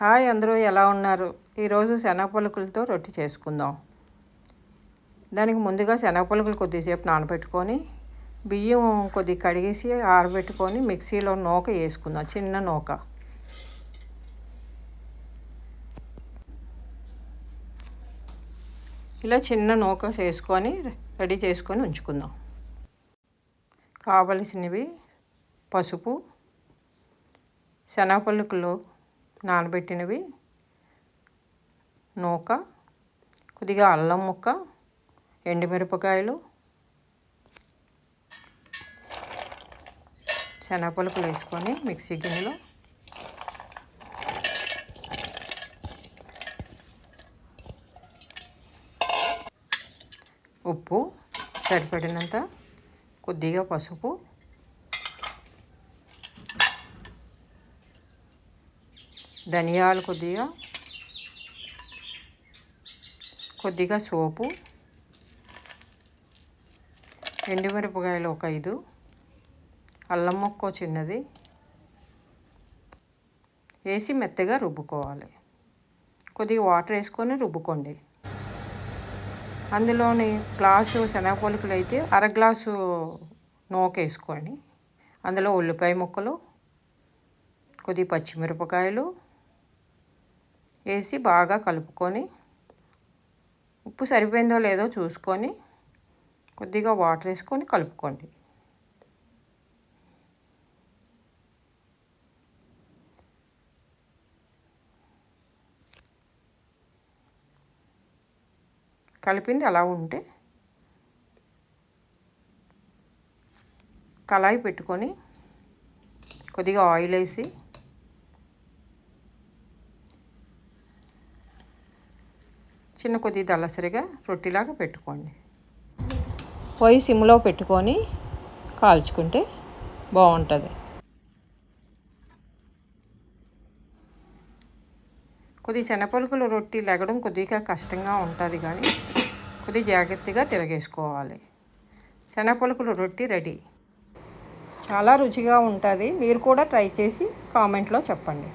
Hi అందరూ ఎలా ఉన్నారు? ఈరోజు శనగ పలుకులతో రొట్టె చేసుకుందాం. దానికి ముందుగా శనగ పలుకులు కొద్దిసేపు నానబెట్టుకొని బియ్యం కొద్ది కడిగేసి ఆరబెట్టుకొని మిక్సీలో నూక వేసుకుందాం చిన్న నూక. ఇలా చిన్న నూక చేసుకొని రెడీ చేసుకొని ఉంచుకుందాం. కావలసినవి పసుపు శనగ పలుకులు నానబెట్టినవి. నూక కొద్దిగా అల్లం ముక్క ఎండుమిరపకాయలు శనగపలుకులు వేసుకొని మిక్సీ గిన్నెలో ఉప్పు సరిపడినంత కొద్దిగా పసుపు ధనియాలు కొద్దిగా కొద్దిగా సోపు ఎండుమిరపకాయలు ఒక ఐదు అల్లం మొక్క చిన్నది. వేసి మెత్తగా రుబ్బుకోవాలి. కొద్దిగా వాటర్ వేసుకొని రుబ్బుకోండి. అందులోని గ్లాసు శనగపలుకులు అయితే అర గ్లాసు నూక అందులో ఉల్లిపాయ ముక్కలు కొద్ది పచ్చిమిరపకాయలు వేసి బాగా కలుపుకొని ఉప్పు సరిపోయిందో లేదో చూసుకొని కొద్దిగా వాటర్ వేసుకొని కలుపుకోండి. కలిపింది అలా ఉంటే కళాయి పెట్టుకొని కొద్దిగా ఆయిల్ వేసి చిన్న కొద్ది దళసరిగా రొట్టెలాగా పెట్టుకోండి. పొయ్యి సిమ్లో పెట్టుకొని కాల్చుకుంటే బాగుంటుంది. కొద్ది శనపలుకులు రొట్టి లెగడం కొద్దిగా కష్టంగా ఉంటుంది కానీ కొద్ది జాగ్రత్తగా తిరగేసుకోవాలి. శనగపలుకులు రొట్టి రెడీ. చాలా రుచిగా ఉంటుంది. మీరు కూడా ట్రై చేసి కామెంట్లో చెప్పండి.